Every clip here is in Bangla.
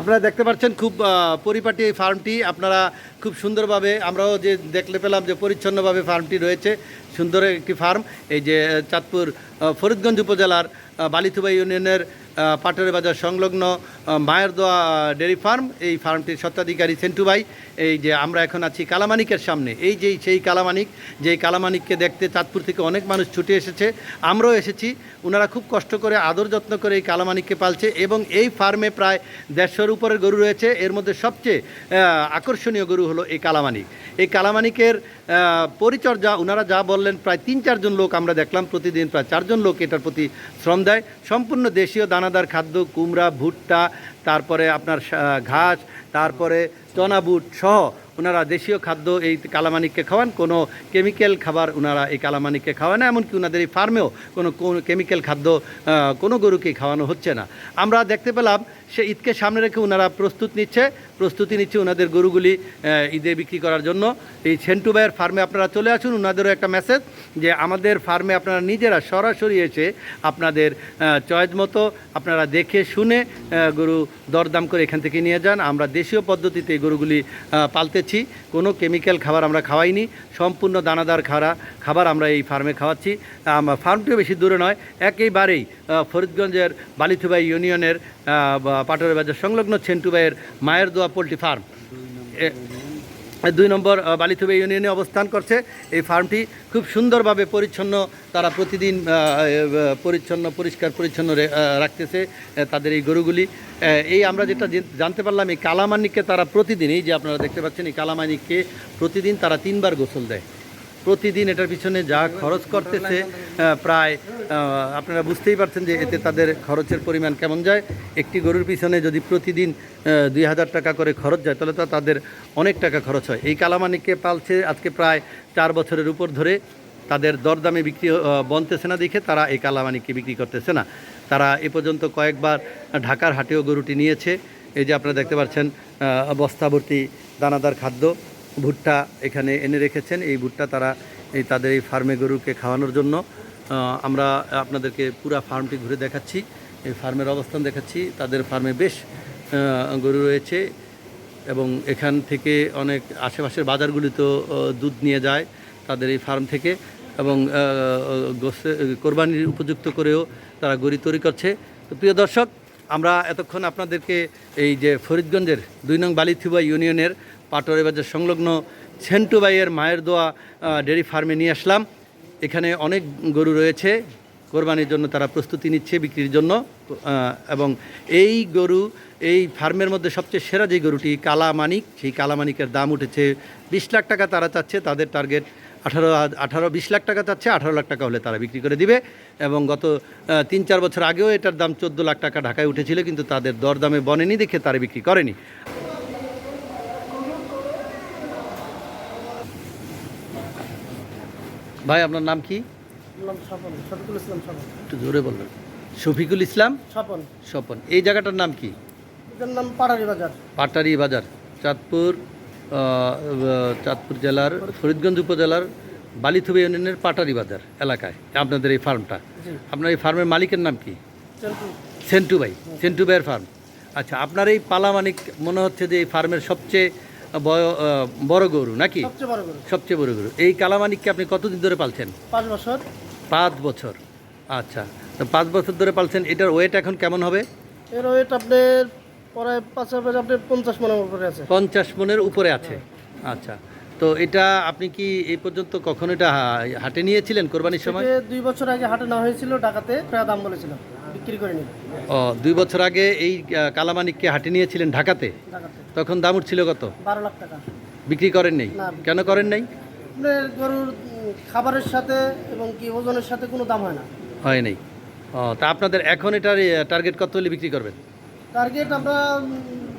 আপনারা দেখতে পাচ্ছেন খুব পরিপাটি এই ফার্মটি। আপনারা খুব সুন্দরভাবে, আমরাও যে দেখলে পেলাম যে পরিচ্ছন্নভাবে ফার্মটি রয়েছে, সুন্দর একটি ফার্ম। এই যে, চাঁদপুর ফরিদগঞ্জ উপজেলার বালিথুবা ইউনিয়নের আহ, বাজার সংলগ্ন মায়ের দোয়া ডেয়ারি ফার্ম। এই ফার্মটির স্বত্বাধিকারী সেন্টু ভাই এই যে আমরা এখন আছি কালামানিকের সামনে। এই যে সেই কালামানিক যেই কালামানিককে দেখতে চাঁদপুর থেকে অনেক মানুষ ছুটে এসেছে আমরাও এসেছি। ওনারা খুব কষ্ট করে আদর যত্ন করে এই কালামানিককে পালছে এবং এই ফার্মে প্রায় দেড়শোর উপরের গরু রয়েছে। এর মধ্যে সবচেয়ে আকর্ষণীয় গরু হলো এই কালামানিক। এই কালামানিকের পরিচর্যা ওনারা যা বললেন প্রায় তিন চারজন লোক আমরা দেখলাম প্রতিদিন প্রায় চারজন লোক এটার প্রতি শ্রম দেয়। সম্পূর্ণ দেশীয় দানাদার খাদ্য, কুমড়া, ভুট্টা, তারপরে আপনার ঘাস, তারপরে চনাবুট সহ ওনারা দেশীয় খাদ্য এই কালামানিককে খাওয়ান। কোনো কেমিক্যাল খাবার ওনারা এই কালামানিককে খাওয়ান না, এমনকি ওনাদের এই ফার্মেও কোনো কেমিক্যাল খাদ্য কোনো গরুকে খাওয়ানো হচ্ছে না। আমরা দেখতে পেলাম সে ঈদকে সামনে রেখে ওনারা প্রস্তুত নিচ্ছে। প্রস্তুতি নিচ্ছে ওনাদের গরুগুলি ঈদে বিক্রি করার জন্য। এই সেন্টু ভাইয়ের ফার্মে আপনারা চলে আসুন ওনাদেরও একটা মেসেজ যে আমাদের ফার্মে আপনারা নিজেরা সরাসরি এসে আপনাদের চয়েস মতো আপনারা দেখে শুনে গরু দরদাম করে এখান থেকে নিয়ে যান। আমরা দেশীয় পদ্ধতিতে গরুগুলি পালতেছি। কোনো কেমিক্যাল খাবার আমরা খাওয়াইনি। সম্পূর্ণ দানাদার খারা, খাবার আমরা এই ফার্মে খাওয়াচ্ছি। ফার্মটিও বেশি দূরে নয়, একেবারেই ফরিদগঞ্জের বালিথুবাই ইউনিয়নের পাটোয়ারি বাজার সংলগ্ন ছেন্টুবাইয়ের মায়ের দোয়া পোলট্রি ফার্ম। দুই নম্বর বালিথুবে ইউনিয়নে অবস্থান করছে। এই ফার্মটি খুব সুন্দরভাবে পরিচ্ছন্ন, তারা প্রতিদিন পরিচ্ছন্ন, পরিষ্কার, পরিচ্ছন্ন রাখতেছে তাদের এই গরুগুলি। এই আমরা যেটা জানতে পারলাম, এই কালামানিককে তারা প্রতিদিন, এই যে আপনারা দেখতে পাচ্ছেন, এই কালামানিককে প্রতিদিন তারা তিনবার গোসল দেয়। প্রতিদিন এটার পিছনে যা খরচ করতেছে প্রায় আপনারা বুঝতেই পারছেন যে এতে তাদের খরচের পরিমাণ কেমন যায়। একটি গরুর পিছনে যদি প্রতিদিন দুই হাজার টাকা করে খরচ যায়, তাহলে তো তাদের অনেক টাকা খরচ হয়। এই কালামানিককে পালছে আজকে প্রায় চার বছরের উপর ধরে। তাদের দরদামে বিক্রি বনতেছে না দেখে তারা এই কালামানিককে বিক্রি করতেছে না। তারা এ পর্যন্ত কয়েকবার ঢাকার হাটেও গরুটি নিয়েছে। এই যে আপনারা দেখতে পাচ্ছেন বস্তাভর্তি দানাদার খাদ্য। ভুট্টা এখানে এনে রেখেছেন। এই ভুট্টা তারা এই তাদের এই ফার্মে গরুকে খাওয়ানোর জন্য আমরা আপনাদেরকে পুরা ফার্মটি ঘুরে দেখাচ্ছি। এই ফার্মের অবস্থান দেখাচ্ছি। তাদের ফার্মে বেশ গরু রয়েছে এবং এখান থেকে অনেক আশেপাশের বাজারগুলিতেও দুধ নিয়ে যায় তাদের এই ফার্ম থেকে এবং কোরবানির উপযুক্ত করেও তারা গড়ি তৈরি করছে। তো প্রিয় দর্শক, আমরা এতক্ষণ আপনাদেরকে এই যে ফরিদগঞ্জের দুই নং বালিথিবা ইউনিয়নের পাটোয়ারি বাজার সংলগ্ন সেন্টুবাইয়ের মায়ের দোয়া ডেয়ারি ফার্মে নিয়ে আসলাম। এখানে অনেক গরু রয়েছে, কোরবানির জন্য তারা প্রস্তুতি নিচ্ছে বিক্রির জন্য। এবং এই গরু, এই ফার্মের মধ্যে সবচেয়ে সেরা যে গরুটি কালামানিক, সেই কালামানিকের দাম উঠেছে বিশ লাখ টাকা তারা চাচ্ছে, তাদের টার্গেট আঠারো আঠারো, বিশ লাখ টাকা চাচ্ছে, আঠারো লাখ টাকা হলে তারা বিক্রি করে দিবে। এবং গত তিন, চার বছর আগেও এটার দাম চোদ্দ লাখ টাকা ঢাকায় উঠেছিল, কিন্তু তাদের দরদামে বনেনি দেখে তারা বিক্রি করেনি। ভাই আপনার নাম কি? একটু জোরে বলবেন। শফিকুল ইসলাম? স্বপন। স্বপন। এই জায়গাটার নাম কি? নাম পাড়ারি বাজার। পাটারি বাজার চাঁদপুর চাঁদপুর জেলার ফরিদগঞ্জ উপজেলার বালিথুবে ইউনিয়নের পাটারি বাজার এলাকায় আপনাদের এই ফার্মটা। আপনার এই ফার্মের মালিকের নাম কি? সেন্টু ভাই সেন্টু ভাইয়ের ফার্ম। আচ্ছা আপনার এই পালামানিক মনে হচ্ছে যে এই ফার্মের সবচেয়ে বড় গরু নাকি? সবচেয়ে বড় গরু। সবচেয়ে বড় গরু। এই কালামানিককে আপনি কতদিন ধরে পালছেন? পাঁচ বছর। পাঁচ বছর। আচ্ছা তো পাঁচ বছর ধরে পালছেন। এটার ওয়েট এখন কেমন হবে? এর ওয়েট আপনার পরে পাশাপাশি আপনার পঞ্চাশ মনের উপরে আছে। পঞ্চাশ মনের উপরে আছে। আচ্ছা তো এটা আপনি কি এই পর্যন্ত কখনো এটা হাটে নিয়েছিলেন কোরবানির সময়? দুই বছর আগে হাটে নেওয়া হয়েছিল ঢাকাতে প্রায় দাম বলেছিল বিক্রি করিনি ও দুই বছর আগে এই কালামানিককে হাটে নিয়েছিলেন ঢাকাতে। তখন দাম উঠছিল কত? বারো লাখ টাকা। বিক্রি করেন নেই? কেন করেন নাই? আপনার গরুর খাবারের সাথে এবং কি ওজনের সাথে কোনো দাম হয় না। হয় নাই। ও তা আপনাদের এখন এটার টার্গেট কত হলে বিক্রি করবেন? টার্গেট আমরা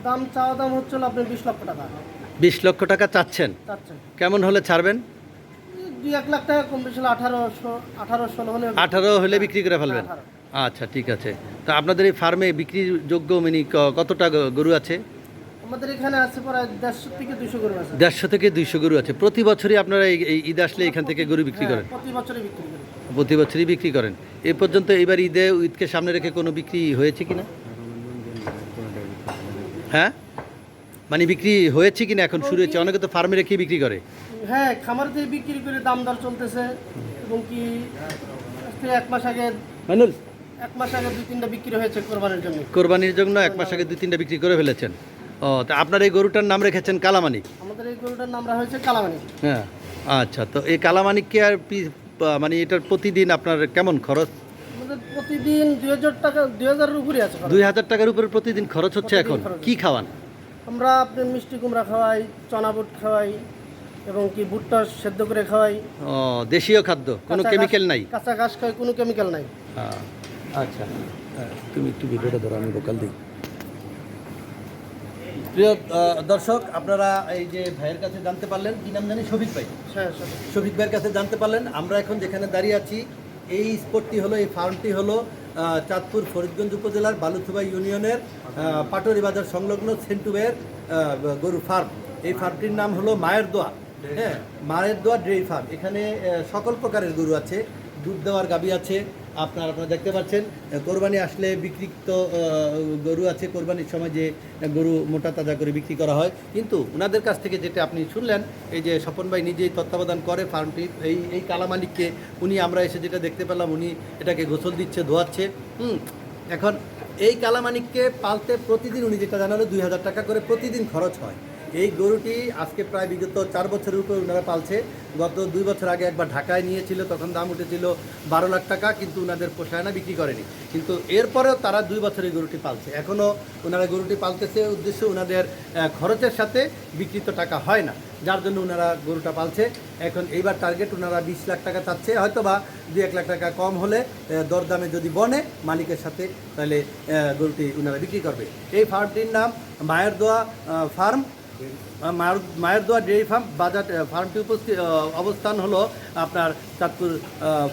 দাম চাওয়া দাম হচ্ছিল আপনার বিশ লক্ষ টাকা। বিশ লক্ষ টাকা চাচ্ছেন? কেমন হলে ছাড়বেন? দুই এক লাখ টাকা কম বেশি হলে আঠারোশো আঠারো ষোলো হলে আঠারো হলে বিক্রি করে ফেলবেন। আচ্ছা ঠিক আছে। তো আপনাদের এই ফার্মে বিক্রির যোগ্য মিনি কতটা গরু আছে? আমাদের এখানে আছে প্রায় দেড়শো থেকে দুশো গরু আছে। দেড়শো থেকে দুইশো গরু আছে। প্রতি বছরই আপনারা এই ঈদ আসলে এখান থেকে গরু বিক্রি করেন? হ্যাঁ, প্রতি বছরই বিক্রি করি। প্রতি বছরই বিক্রি করেন। এ পর্যন্ত এবার ঈদে ঈদকে সামনে রেখে কোনো বিক্রি হয়েছে কিনা? হ্যাঁ? মানে বিক্রি হয়েছে কিনা? এখন শুরু হয়েছে। অনেকে তো ফার্মে রেখে বিক্রি করে। হ্যাঁ খামার দিয়ে বিক্রি করে দাম দর চলতেছে। এবং কি এক মাস আগে মানুষ এক মাস আগে দুই তিনটা বিক্রি হয়েছে কোরবানির জন্য। কোরবানির জন্য এক মাস আগে দুই তিনটা বিক্রি করে ফেলেছেন। ও তা আপনার এই গরুটার নাম রেখেছেন কালামানিক আমাদের এই গরুটার নাম রাখা হয়েছে কালামানি হ্যাঁ আচ্ছা তো এই কালামানিককে আর মানে এটার প্রতিদিন আপনার কেমন খরচ? প্রতিদিন দুই হাজার টাকা দুই হাজারের উপরে আছে দুই হাজার টাকার উপরে প্রতিদিন খরচ হচ্ছে এখন? কি খাওয়ান? আমরা আপনার মিষ্টি কুমড়া খাওয়াই চনা বুট খাওয়াই এবং কি ভুট্টা সেদ্ধ করে খাওয়াই। ও দেশীয় খাদ্য কোনো কেমিক্যাল নাই? কাঁচা ঘাস খাই কোনো কেমিক্যাল নাই। হ্যাঁ, আচ্ছা। হ্যাঁ, তুমি একটু ভিডিওটা ধরো আমি লোকাল দিই। প্রিয় দর্শক আপনারা এই যে ভাইয়ের কাছে জানতে পারলেন কি নাম জানি? শফিক ভাই। হ্যাঁ শফিক। ভাইয়ের কাছে জানতে পারলেন আমরা এখন যেখানে দাঁড়িয়ে আছি এই স্পটটি হলো এই ফার্মটি হলো চাঁদপুর ফরিদগঞ্জ উপজেলার বালুথুবা ইউনিয়নের আহ, পাটোয়ারি বাজার সংলগ্ন সেন্টুবের গরু ফার্ম। এই ফার্মটির নাম হলো মায়ের দোয়া। হ্যাঁ মায়ের দোয়া ডেয়ারি ফার্ম। এখানে সকল প্রকারের গরু আছে দুধ দেওয়ার গাবি আছে আপনার আপনারা দেখতে পাচ্ছেন কোরবানি আসলে বিক্রিত গরু আছে, কোরবানির সময় যে গরু মোটা তাজা করে বিক্রি করা হয়। কিন্তু ওনাদের কাছ থেকে যেটা আপনি শুনলেন, এই যে স্বপন ভাই নিজেই তত্ত্বাবধান করে ফার্মটি, এই এই কালামালিককে উনি আমরা এসে যেটা দেখতে পেলাম, উনি এটাকে গোসল দিচ্ছে, ধোয়াচ্ছে। হুম, এখন এই কালামানিককে পালতে প্রতিদিন উনি যেটা জানালো, দুই হাজার টাকা করে প্রতিদিন খরচ হয়। এই গরুটি আজকে প্রায় বিগত চার বছরের উপরে ওনারা পালছে। গত দুই বছর আগে একবার ঢাকায় নিয়েছিল, তখন দাম উঠেছিল বারো লাখ টাকা, কিন্তু ওনাদের পোষায় না, বিক্রি করেনি। কিন্তু এরপরেও তারা দুই বছর এই গরুটি পালছে। এখনও ওনারা গরুটি পালতেছে উদ্দেশ্য ওনাদের খরচের সাথে বিক্রিত টাকা হয় না, যার জন্য ওনারা গরুটা পালছে। এখন এইবার টার্গেট ওনারা বিশ লাখ টাকা চাচ্ছে। হয়তো বা দুই এক লাখ টাকা কম হলে দরদামে যদি বনে, মালিকের সাথে, তাহলে গরুটি ওনারা বিক্রি করবে। এই ফার্মটির নাম মায়ের দোয়া ফার্ম। মায়ের মায়ের দোয়া ডেয়ারি ফার্ম বাজার ফার্মটি উপস্থিত অবস্থান হলো আপনার চাঁদপুর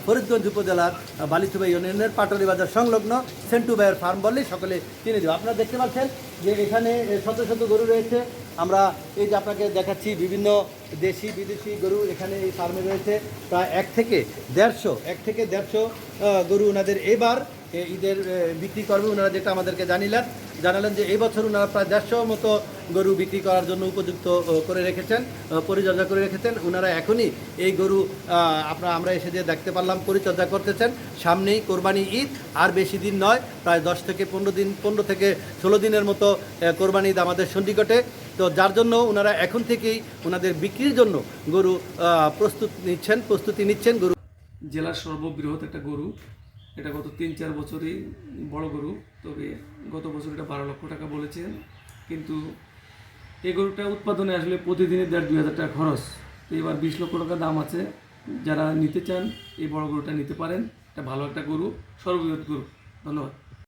ফরিদগঞ্জ উপজেলার আহ, বালিথুবা ইউনিয়নের পাটরি বাজার সংলগ্ন সেন্টু ভাইয়ের ফার্ম বললেই সকলে চিনে দেবে আপনারা দেখতে পাচ্ছেন যে এখানে শত শত গরু রয়েছে। আমরা এই যে আপনাকে দেখাচ্ছি বিভিন্ন দেশি বিদেশি গরু এখানে এই ফার্মে রয়েছে। প্রায় এক থেকে দেড়শো এক থেকে দেড়শো গরু ওনাদের এবার ঈদের বিক্রি করবে। ওনারা যেটা আমাদেরকে জানিলেন, জানালেন যে এই বছর ওনারা প্রায় দেড়শো মতো গরু বিক্রি করার জন্য উপযুক্ত করে রেখেছেন পরিচর্যা করে রেখেছেন। ওনারা এখনই এই গরু আপনারা আমরা এসে যে দেখতে পারলাম, পরিচর্যা করতেছেন। সামনেই কোরবানি ঈদ, আর বেশি দিন নয়, প্রায় দশ থেকে পনেরো দিন, পনেরো থেকে ষোলো দিনের মতো কোরবানি ঈদ আমাদের সন্নিকটে। তো যার জন্য ওনারা এখন থেকেই ওনাদের বিক্রির জন্য গরু প্রস্তুত নিচ্ছেন, প্রস্তুতি নিচ্ছেন গরু। জেলার সর্ববৃহৎ একটা গরু এটা গত তিন, চার বছরই বড় গরু, তবে গত বছর এটা বারো লক্ষ টাকা বলেছেন কিন্তু এই গরুটা উৎপাদনে আসলে প্রতিদিনের দেড়, দুই হাজার টাকা খরচ। তো এবার বিশ লক্ষ টাকা দাম আছে। যারা নিতে চান, এই বড় গরুটা নিতে পারেন। এটা ভালো একটা গরু, সর্ববৃহৎ গরু। ধন্যবাদ।